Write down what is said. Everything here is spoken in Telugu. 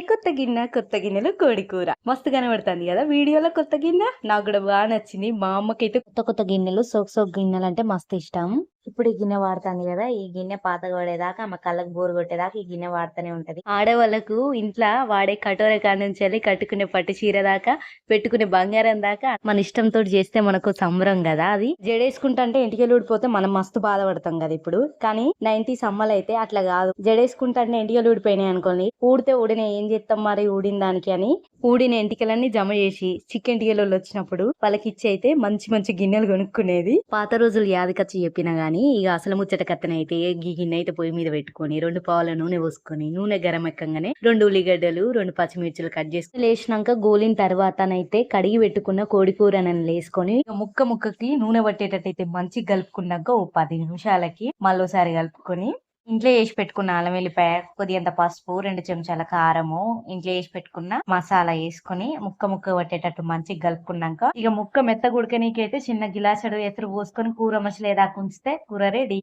కొత్త గిన్నె కొత్త గిన్నెలో కోడి కూర. మస్తు కనబడుతుంది కదా వీడియోలో కొత్త గిన్నె? నాకు కూడా బాగా నచ్చింది. మా అమ్మకైతే కొత్త కొత్త గిన్నెలు సోక్ సోక్ గిన్నెలు అంటే మస్తు ఇష్టం. ఇప్పుడు ఈ గిన్నె వాడుతుంది కదా ఈ గిన్నె పాత పడేదాకా ఆమె కళ్ళకు బోరు కొట్టేదాకా ఈ గిన్నె వాడుతూనే ఉంటది. ఆడవాళ్ళకు ఇంట్లో వాడే కటోర కాడ నుంచి వెళ్ళి కట్టుకునే పట్టు చీర దాకా పెట్టుకునే బంగారం దాకా మన ఇష్టంతో చేస్తే మనకు సంబరం కదా అది. జడేసుకుంటా అంటే ఇంటికి ఊడిపోతే మనం మస్తు బాధపడతాం కదా ఇప్పుడు. కానీ నైన్టీస్ అమ్మలు అయితే అట్లా కాదు. జడేసుకుంటా అంటే ఇంటికి ఊడిపోయినాయి అనుకోండి ఊడితే ఊడిన ఏం చేస్తాం మరి ఊడిన దానికి అని ఊడిన ఎంటికలన్నీ జమ చేసి చికెన్ టికెలు వచ్చినప్పుడు వాళ్ళకి ఇచ్చి అయితే మంచి మంచి గిన్నెలు కొనుక్కునేది. పాత రోజులు యాదకచ్చి చెప్పినా అని ఇక అసలు ముచ్చట కత్తనైతే ఈ గిన్నె అయితే పొయ్యి మీద పెట్టుకొని రెండు పావుల నూనె పోసుకొని నూనె గరం ఎక్కగానే రెండు ఉల్లిగడ్డలు రెండు పచ్చిమిర్చిలు కట్ చేసి లేచినాక గోలిన తర్వాతనైతే కడిగి పెట్టుకున్న కోడి కూరనని వేసుకొని ముక్క ముక్కకి నూనె పట్టేటట్టయితే మంచి కలుపుకున్నాక ఓ పది నిమిషాలకి మళ్ళీసారి కలుపుకొని ఇంట్లో వేసి పెట్టుకున్న అల్లం వెల్లిపాయ కొద్దిగంత పసుపు రెండు చెంచాల కారము ఇంట్లో వేసి పెట్టుకున్న మసాలా వేసుకొని ముక్క ముక్క పట్టేటట్టు మంచిగా కలుపుకున్నాక ఇక ముక్క మెత్త గుడకనీకైతే చిన్న గిలాసడు ఎసురు పోసుకొని కూర మసలేదాకా ఉంచితే కూర రెడీ